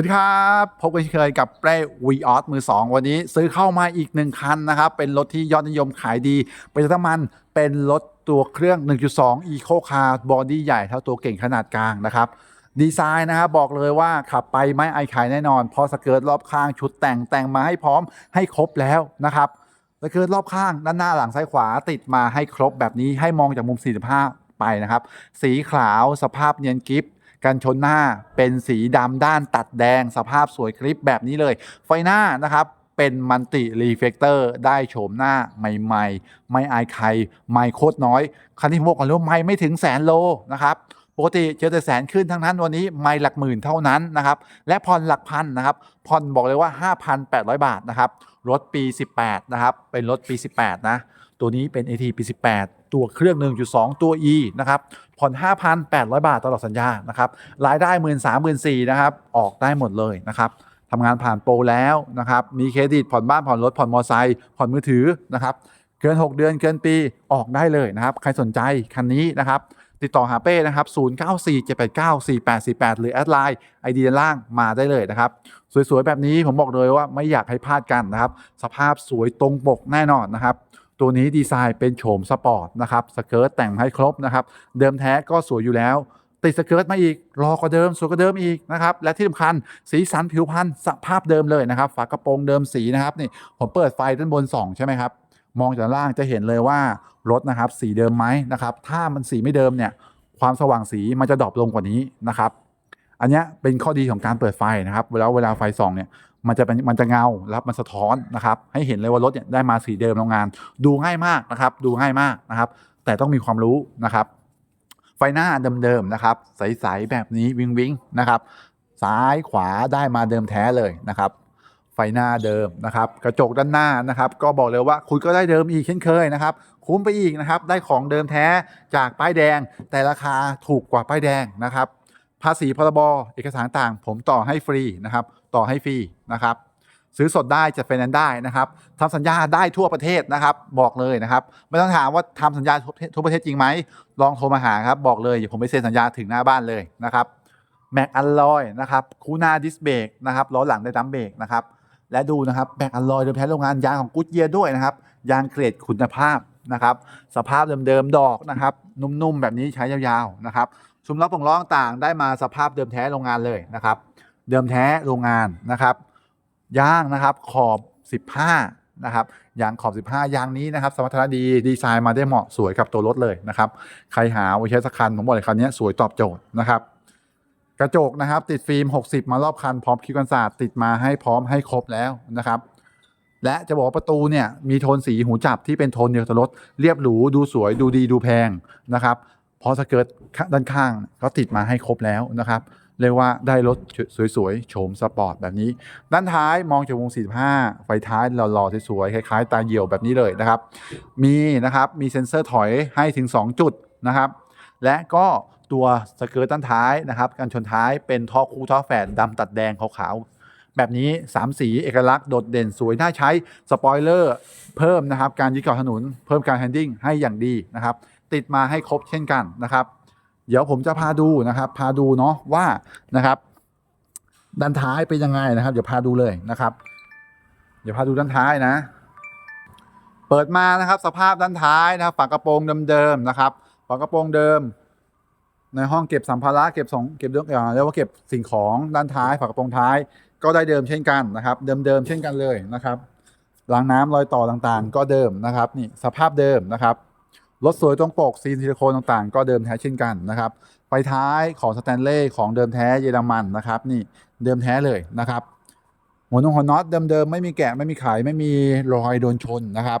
วัสดีครับ พบกันเช่นเคยกับเป้วีออสมือ 2 วันนี้ซื้อเข้ามาอีกหนึ่งคันนะครับ เป็นรถที่ยอดนิยมขายดี เป็นรถน้ำมันเป็นรถตัวเครื่อง 1.2 Eco Car บอดี้ใหญ่เท่าตัวเก่งขนาดกลางนะครับ ดีไซน์นะครับบอกเลยว่าขับไปไม่ไอขายแน่นอน พอสเกิร์ตรอบข้างชุดแต่งแต่งมาให้พร้อมให้ครบแล้วนะครับสเกิร์ตรอบข้างด้านหน้าหลังซ้ายขวาติดมาให้ครบแบบนี้ให้มองจากมุม 45 ไปนะครับ สีขาวสภาพเนียนกิฟ กันชนหน้าเป็นสีดำด้านตัดแดงสภาพสวยคลิปแบบนี้เลย ไฟหน้านะครับเป็นมันติรีเฟกเตอร์ได้โฉมหน้าใหม่ ๆ ไม่อายใคร ไม่โคตรน้อย คันที่ผมบอกก่อนเลยว่าไม่ไม่ถึงแสนโลนะครับปกติเจอแต่แสนขึ้นทั้งนั้นวันนี้ไม่หลักหมื่นเท่านั้นนะครับ และผ่อนหลักพันนะครับผ่อนบอกเลยว่า 5,800 บาทนะครับ รถปี 18 นะครับ เป็นรถปี 18 นะ ตัวนี้เป็น AT ปี 18 ตัวเครื่อง 1.2 ตัว E นะครับผ่อน 5,800 บาทตลอดสัญญานะครับรายได้1 3 0 0 0 0นะครับออกได้หมดเลยนะครับทำงานผ่านโปรแล้วนะครับมีเครดิตผ่อนบ้านผ่อนรถผ่อนมอไซค์ผ่อนมือถือนะครับเกิน 6 เดือนเกินปีออกได้เลยนะครับ ใครสนใจคันนี้นะครับติดต่อหาเป้นะครับ 0947894848 หรือแอดไลน์ไอเดีด้านล่างมาได้เลยนะครับ สวยๆ แบบนี้ผมบอกเลยว่าไม่อยากให้พลาดกันนะครับ สภาพสวยตรงปกแน่นอนนะครับ ตัวนี้ดีไซน์เป็นโฉมสปอร์ตนะครับสเกิร์ตแต่งให้ครบนะครับ เดิมแท้ก็สวยอยู่แล้ว ติดสเกิร์ตมาอีก รอกว่าเดิม สวยกว่าเดิมอีกนะครับ และที่สำคัญสีสันผิวพรรณสภาพเดิมเลยนะครับ ฝากระโปรงเดิมสีนะครับนี่ผมเปิดไฟด้านบนส่องใช่ไหมครับ มองจากล่างจะเห็นเลยว่ารถนะครับสีเดิมไหมนะครับ ถ้ามันสีไม่เดิมเนี่ยความสว่างสีมันจะดรอปลงกว่านี้นะครับ อันนี้เป็นข้อดีของการเปิดไฟนะครับเวลาเวลาไฟส่องเนี่ยมันจะเป็นมันจะเงาแล้วมันสะท้อนนะครับ ให้เห็นเลยว่ารถเนี่ยได้มาสีเดิมโรงงาน ดูง่ายมากนะครับ ดูง่ายมากนะครับ แต่ต้องมีความรู้นะครับ ไฟหน้าเดิมๆนะครับ ใสๆแบบนี้วิงวิงนะครับ ซ้ายขวาได้มาเดิมแท้เลยนะครับ ไฟหน้าเดิมนะครับ กระจกด้านหน้านะครับ ก็บอกเลยว่าคุณก็ได้เดิมอีกเช่นเคยนะครับ คุ้มไปอีกนะครับ ได้ของเดิมแท้จากป้ายแดง แต่ราคาถูกกว่าป้ายแดงนะครับ ภาษีพรบเอกสารต่างผมต่อให้ฟรีนะครับ ต่อให้ฟรีนะครับ ซื้อสดได้จัดไฟแนนซ์ได้นะครับทำสัญญาได้ทั่วประเทศนะครับ บอกเลยนะครับ ไม่ต้องถามว่าทำสัญญาทั่วประเทศจริงไหมลองโทรมาหาครับบอกเลยเดี๋ยวผมไปเซ็นสัญญาถึงหน้าบ้านเลยนะครับแม็กอัลลอยนะครับคูน้าดิสเบรกนะครับล้อหลังได้ดัมเบรกนะครับและดูนะครับแม็กอัลลอยเดิมแท้โรงงานยางของกูดเยียด้วยนะครับยางเกรดคุณภาพนะครับ สภาพเดิมๆดอกนะครับ นุ่มๆแบบนี้ใช้ยาวๆนะครับ ชุมล้อปงล้อต่างได้มาสภาพเดิมแท้โรงงานเลยนะครับ เดิมแท้โรงงานนะครับยางนะครับขอบ 15นะครับยางขอบ 15ยางนี้นะครับ สมรรถนะดีดีไซน์มาได้เหมาะสวยกับตัวรถเลยนะครับ ใครหาไว้ใช้สักคันผมบอกเลยคันนี้สวยตอบโจทย์นะครับกระจกนะครับ ติดฟิล์ม 60 มารอบคันพร้อมคิวกันศาสตร์ติดมาให้พร้อมให้ครบแล้วนะครับ และจะบอกว่าประตูเนี่ยมีโทนสีหูจับที่เป็นโทนเดียวกับรถเรียบหรูดูสวยดูดีดูแพงนะครับ พอสเกิร์ตด้านข้างก็ติดมาให้ครบแล้วนะครับเรียกว่าได้รถสวยๆ โฉมสปอร์ตแบบนี้ ด้านท้ายมองจากวง 45 ไฟท้ายหล่อๆ สวยๆ คล้ายๆ ตาเหยี่ยวแบบนี้เลยนะครับ มีนะครับ มีเซ็นเซอร์ถอยให้ถึง 2 จุดนะครับ และก็ตัวสเกิร์ตด้านท้ายนะครับกันชนท้ายเป็นท่อคู่ท่อแฝดดำตัดแดงขาวๆ แบบนี้ 3 สีเอกลักษณ์โดดเด่นสวยน่าใช้ สปอยเลอร์เพิ่มนะครับ การยึดเกาะถนน เพิ่มการแฮนดิ้งให้อย่างดีนะครับ ติดมาให้ครบเช่นกันนะครับ เดี๋ยวผมจะพาดูนะครับ พาดูเนาะว่านะครับ ด้านท้ายเป็นยังไงนะครับ เดี๋ยวพาดูเลยนะครับ เดี๋ยวพาดูด้านท้ายนะ เปิดมานะครับ สภาพด้านท้ายนะครับฝากระโปรงเดิมๆนะครับฝากระโปรงเดิม ในห้องเก็บสัมภาระเก็บสองเก็บเรื่องเอ่อเรียกว่าเก็บสิ่งของด้านท้ายฝากระโปรงท้าย ก็ได้เดิมเช่นกันนะครับ เดิมๆเช่นกันเลยนะครับรางน้ำรอยต่อต่างๆ ก็เดิมนะครับ นี่สภาพเดิมนะครับ รถสวยตรงปกซีนซิลิโคนต่างๆ ก็เดิมแท้เช่นกันนะครับไฟท้ายของสแตนเล่ของเดิมแท้เยอรมันนะครับนี่เดิมแท้เลยนะครับหัวนงหัวน็อตเดิมๆไม่มีแกะไม่มีขายไม่มีรอยโดนชนนะครับ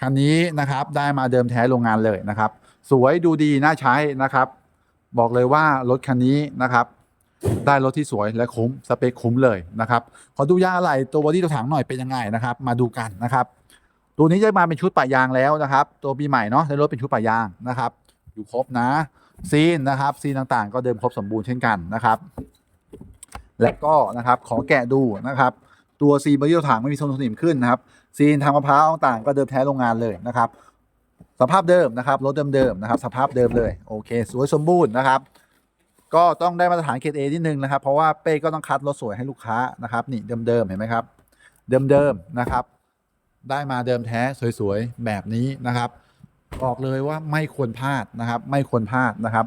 คันนี้นะครับได้มาเดิมแท้โรงงานเลยนะครับ สวยดูดีน่าใช้นะครับ บอกเลยว่ารถคันนี้นะครับ ได้รถที่สวยและคุ้มสเปคคุ้มเลยนะครับขอดูยางอะไหล่ตัวบอดี้ตัวถังหน่อยเป็นยังไงนะครับ มาดูกันนะครับ ตัวนี้จะมาเป็นชุดปะยางแล้วนะครับ ตัวปีใหม่เนาะในรถเป็นชุดปะยางนะครับ อยู่ครบนะซีนนะครับซีนต่างๆ ก็เดิมครบสมบูรณ์เช่นกันนะครับ และก็นะครับขอแกะดูนะครับ ตัวซีนบอดี้ตัวถังไม่มีทรงสนิมขึ้นนะครับ ซีนทางมะพร้าวต่างๆก็เดิมแท้โรงงานเลยนะครับ สภาพเดิมนะครับรถเดิมๆนะครับ สภาพเดิมเลยโอเค สวยสมบูรณ์นะครับ ก็ต้องได้มาตรฐานเกรดเอนิดนึงนะครับ เพราะว่าเป้ก็ต้องคัดรถสวยให้ลูกค้านะครับ นี่เดิมๆเห็นไหมครับ เดิมๆนะครับ ได้มาเดิมแท้สวยๆ แบบนี้นะครับ บอกเลยว่าไม่ควรพลาดนะครับ ไม่ควรพลาดนะครับ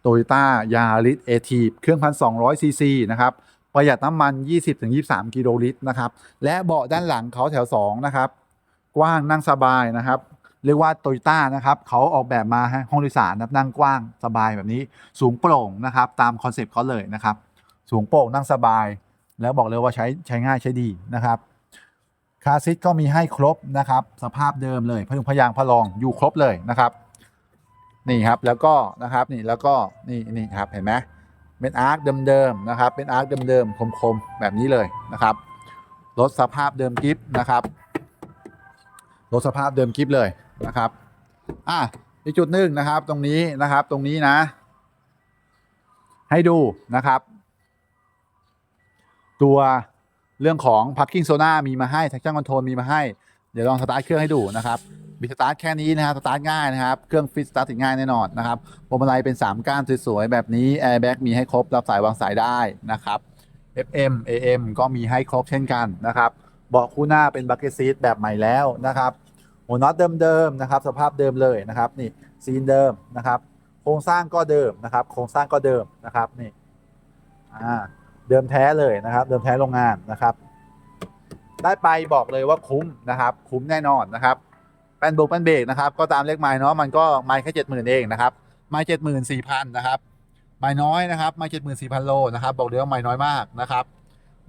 โตโยต้ายาริสเอทีเครื่องพันสองร้อยซีซีนะครับประหยัดน้ำมัน 20-23 กิโลลิตรนะครับ และเบาะด้านหลังเขาแถว 2 นะครับ กว้างนั่งสบายนะครับ เรียกว่าโตโยต้านะครับเขาออกแบบมาให้ห้องโดยสารนั่งกว้างสบายแบบนี้ สูงโปร่งนะครับ ตามคอนเซปต์เขาเลยนะครับ สูงโปร่งนั่งสบาย แล้วบอกเลยว่าใช้ใช้ง่ายใช้ดีนะครับ คาซีทก็มีให้ครบนะครับ สภาพเดิมเลยพยุงพยางพลองอยู่ครบเลยนะครับ นี่ครับแล้วก็นะครับนี่แล้วก็นี่นี่ครับเห็นไหมเป็นอาร์คเดิมๆนะครับ เป็นอาร์คเดิมๆคมๆแบบนี้เลยนะครับรถสภาพเดิมกิฟนะครับรถสภาพเดิมกิฟเลยนะครับอะอีกจุดหนึ่งนะครับตรงนี้นะครับตรงนี้นะ ให้ดูนะครับ ตัว เรื่องของ parking zona มีมาให้ traction control มีมาให้ เดี๋ยวลองสตาร์ทเครื่องให้ดูนะครับมีสตาร์ทแค่นี้นะครับสตาร์ทง่ายนะครับ เครื่องฟิตสตาร์ทติดง่ายแน่นอนนะครับพวงมาลัยเป็น 3 ก้านสวยๆ แบบนี้แอร์แบ็กมีให้ครบ รับสายวางสายได้นะครับ FM AM ก็มีให้ครบเช่นกันนะครับเบาะคู่หน้าเป็นบักเก็ตซีทแบบใหม่แล้วนะครับหัวน็อตเดิมๆนะครับ สภาพเดิมเลยนะครับ นี่ซีนเดิมนะครับ โครงสร้างก็เดิมนะครับ โครงสร้างก็เดิมนะครับนี่อ่า เดิมแท้เลยนะครับ เดิมแท้โรงงานนะครับ ได้ไปบอกเลยว่าคุ้มนะครับ คุ้มแน่นอนนะครับแป้นโบกแป้นเบรกนะครับ ก็ตามเลขไม้เนาะมันก็ไม้แค่เจ็ดหมื่นเองนะครับไม้เจ็ดหมื่นสี่พันนะครับไม้น้อยนะครับไม้เจ็ดหมื่นสี่พันโลนะครับ บอกเลยว่าไม้น้อยมากนะครับ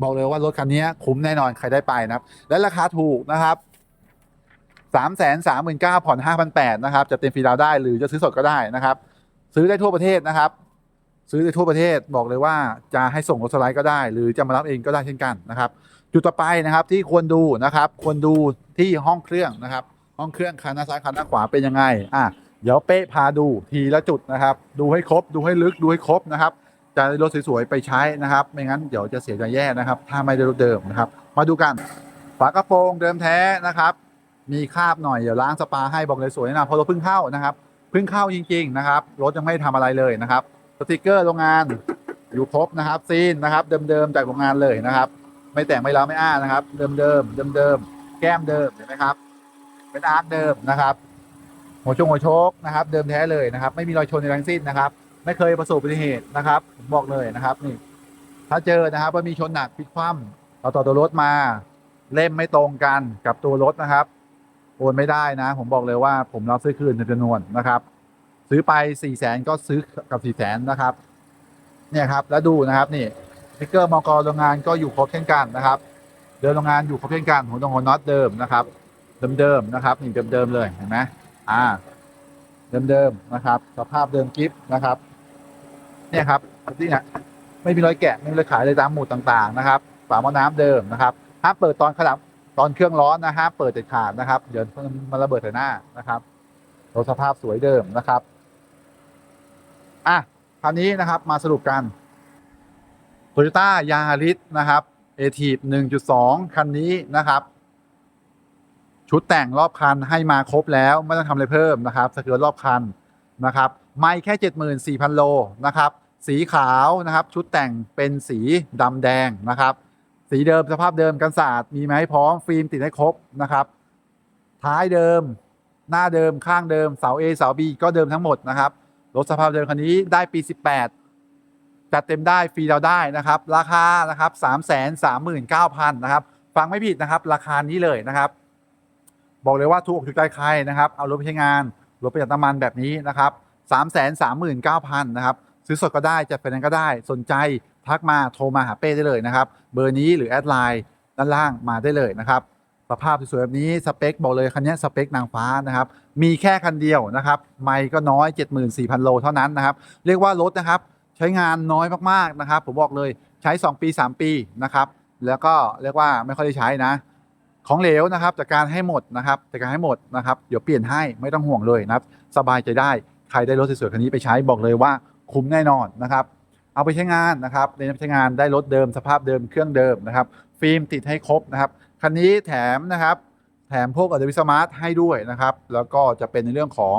บอกเลยว่ารถคันนี้คุ้มแน่นอนใครได้ไปนะครับ และราคาถูกนะครับสามแสนสามหมื่นเก้าผ่อนห้าพันแปดนะครับจะเต็มฟรีดาวได้หรือจะซื้อสดก็ได้นะครับ ซื้อได้ทั่วประเทศนะครับ ซื้อได้ทั่วประเทศบอกเลยว่าจะให้ส่งรถสไลด์ก็ได้ หรือจะมารับเองก็ได้เช่นกันนะครับ จุดต่อไปนะครับที่ควรดูนะครับ ควรดูที่ห้องเครื่องนะครับ ห้องเครื่องคันหน้าซ้ายคันหน้าขวาเป็นยังไงอะเดี๋ยวเป๊ะพาดูทีละจุดนะครับ ดูให้ครบ ดูให้ลึกดูให้ครบนะครับจะได้รถสวยๆไปใช้นะครับ ไม่งั้นเดี๋ยวจะเสียใจแย่นะครับ ถ้าไม่ได้รถเดิมนะครับ มาดูกัน ฝากระโปรงเดิมแท้นะครับ มีคราบหน่อยเดี๋ยวล้างสปาให้บอกเลยสวยนะเพราะรถเพิ่งเข้านะครับเพิ่งเข้าจริง ๆ นะครับรถยังไม่ทำอะไรเลยนะครับ สติกเกอร์โรงงานอยู่ครบนะครับซีนนะครับ เดิมๆจากโรงงานเลยนะครับ ไม่แต่งไม่ล้าไม่อ้านะครับ เดิมๆเดิมๆแก้มเดิมเห็นไหมครับ เป็นอาร์คเดิมนะครับหัวชงหัวโชคนะครับ เดิมแท้เลยนะครับ ไม่มีรอยชนในทั้งสิ้นนะครับ ไม่เคยประสบอุบัติเหตุนะครับผมบอกเลยนะครับนี่ ถ้าเจอนะครับว่ามีชนหนักพลิกคว่ำเราต่อตัวรถมา เล่มไม่ตรงกันกับตัวรถนะครับโอนไม่ได้นะ ผมบอกเลยว่าผมรับซื้อคืนในจำนวนนะครับ ซื้อไป4ี่แสนก็ซื้อกับ4ี่แสนนะครับ เนี่ยครับ แล้วดูนะครับนี่ฮิกเกอร์มกโรงงานก็อยู่ครบเช่นกันนะครับ เดินโรงงานอยู่ครบเช่นกันหัวตรงหัวน็อตเดิมนะครับ เดิมๆนะครับนี่เดิมๆเลยเห็นไหมอ่า เดิมๆนะครับ สภาพเดิมกิฟต์นะครับ เนี่ยครับที่เนี่ยไม่มีรอยแกะไม่มีรอยขายเลยตามหมุดต่างๆนะครับฝาหม้อน้ำเดิมนะครับห้ามเปิดตอนขณะตอนเครื่องร้อนนะฮะเปิดเด็ดขาดนะครับ เดี๋ยวมันระเบิดใส่หน้านะครับรถสภาพสวยเดิมนะครับ อะคราวนี้นะครับมาสรุปกัน Toyota Yaris นะครับ a t i v 1.2 คันนี้นะครับ ชุดแต่งรอบคันให้มาครบแล้วไม่ต้องทำอะไรเพิ่มนะครับสเกิร์ตรอบคันนะครับ ไม่แค่ 74,000 โลนะครับ สีขาวนะครับ ชุดแต่งเป็นสีดำแดงนะครับ สีเดิมสภาพเดิมกันศาสตร์มีมาให้พร้อมฟิล์มติดให้ครบนะครับ ท้ายเดิม หน้าเดิมข้างเดิมเสา A เสา B ก็เดิมทั้งหมดนะครับ รถสภาพเดิมคันนี้ได้ปี 18 จัดเต็มได้ฟรีเราได้นะครับ ราคานะครับ 3 3 9 0 0 0นะครับ ฟังไม่ผิดนะครับ ราคานี้เลยนะครับ บอกเลยว่าถูกถูกใจใครนะครับ เอารถไปใช้งานรถประหยัดน้ำมันแบบนี้นะครับ 3 3 9 0 0 0นะครับซื้อสดก็ได้จัดไฟแนนซ์ก็ได้สนใจทักมาโทรมาหาเป้ได้เลยนะครับ เบอร์นี้หรือแอดไลน์ด้านล่างมาได้เลยนะครับ สภาพสวยๆแบบนี้สเปคบอกเลยคันนี้สเปคนางฟ้านะครับมีแค่คันเดียวนะครับไม่ก็น้อย 74,000 โลเท่านั้นนะครับเรียกว่ารถนะครับใช้งานน้อยมากๆนะครับผมบอกเลยใช้ 2 ปี 3 ปีนะครับแล้วก็เรียกว่าไม่ค่อยได้ใช้นะ ของเหลวนะครับจากการให้หมดนะครับจากการให้หมดนะครับเดี๋ยวเปลี่ยนให้ไม่ต้องห่วงเลยนะครับสบายใจได้ใครได้รถสวยๆคันนี้ไปใช้บอกเลยว่าคุ้มแน่นอนนะครับเอาไปใช้งานนะครับในใช้งานได้รถเดิมสภาพเดิมเครื่องเดิมนะครับฟิล์มติดให้ครบนะครับ คันนี้แถมนะครับ แถมพวกอัลติวิสมาร์ทให้ด้วยนะครับ แล้วก็จะเป็นในเรื่องของ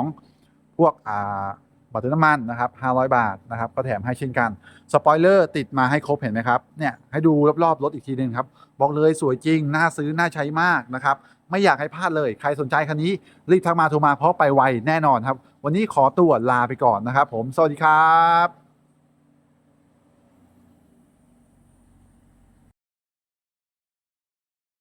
พวกอ่าบัตรน้ำมันนะครับ 500 บาทนะครับ ก็แถมให้เช่นกัน สปอยเลอร์ติดมาให้ครบเห็นไหมครับ เนี่ย ให้ดูรอบๆรถอีกทีหนึงครับ บอกเลยสวยจริง น่าซื้อ น่าใช้มากนะครับ ไม่อยากให้พลาดเลย ใครสนใจคันนี้ รีบทักมาโทรมาเพราะไปไวแน่นอนครับ วันนี้ขอตัวลาไปก่อนนะครับ ผม สวัสดีครับ